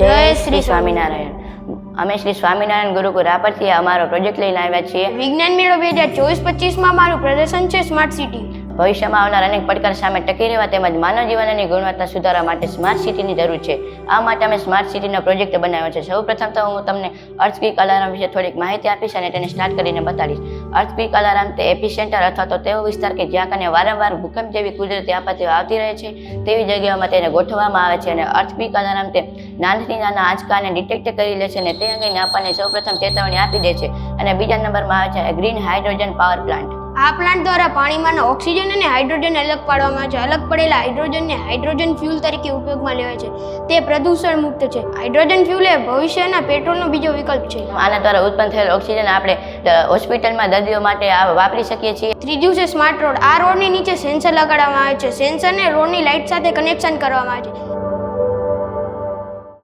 જય શ્રી સ્વામિનારાયણ. અમે શ્રી સ્વામિનારાયણ ગુરુકુળ રાપરથી અમારો પ્રોજેક્ટ લઈને આવ્યા છીએ. વિજ્ઞાન મેળો બે હજાર ચોવીસ પચીસમાં મારું પ્રદર્શન છે સ્માર્ટ સિટી ભવિષ્યમાં આવનાર અનેક પડકાર સામે ટકી રહેવા તેમજ માનવ જીવનની ગુણવત્તા સુધારવા માટે સ્માર્ટ સિટીની જરૂર છે. આ માટે અમે સ્માર્ટ સિટીનો પ્રોજેક્ટ બનાવ્યો છે. સૌ પ્રથમ તો હું તમને અર્થક્વિક અલાર્મ વિશે થોડીક માહિતી આપીશ અને તેને સ્ટાર્ટ કરીને બતાડીશ. અર્થક્વિક અલાર્મ તે એપી સેન્ટર અથવા તો તેવો વિસ્તાર કે જ્યાં કને વારંવાર ભૂકંપ જેવી કુદરતી આપત્તિઓ આવતી રહે છે, તેવી જગ્યાઓમાં તેને ગોઠવવામાં આવે છે અને અર્થક્વિક અલાર્મ તે નાનાથી નાના આંચકાને ડિટેક્ટ કરી લે છે અને તે અંગેને આપણને સૌપ્રથમ ચેતવણી આપી દે છે. અને બીજા નંબરમાં આવે છે ગ્રીન હાઇડ્રોજન પાવર પ્લાન્ટ આ પ્લાન્ટ દ્વારા પાણીમાંના ઓક્સિજન અને હાઇડ્રોજન અલગ પાડવામાં આવે છે. અલગ પડેલા હાઇડ્રોજનને હાઇડ્રોજન ફ્યુલ તરીકે ઉપયોગમાં લેવાય છે. તે પ્રદૂષણ મુક્ત છે. હાઇડ્રોજન ફ્યુલ એ ભવિષ્યના પેટ્રોલનો બીજો વિકલ્પ છે. આના દ્વારા ઉત્પન્ન થયેલ ઓક્સિજન આપણે હોસ્પિટલમાં દર્દીઓ માટે વાપરી શકીએ છીએ. ત્રીજું છે સ્માર્ટ રોડ. આ રોડની નીચે સેન્સર લગાડવામાં આવે છે. સેન્સરને રોડની લાઇટ સાથે કનેક્શન કરવામાં આવે છે.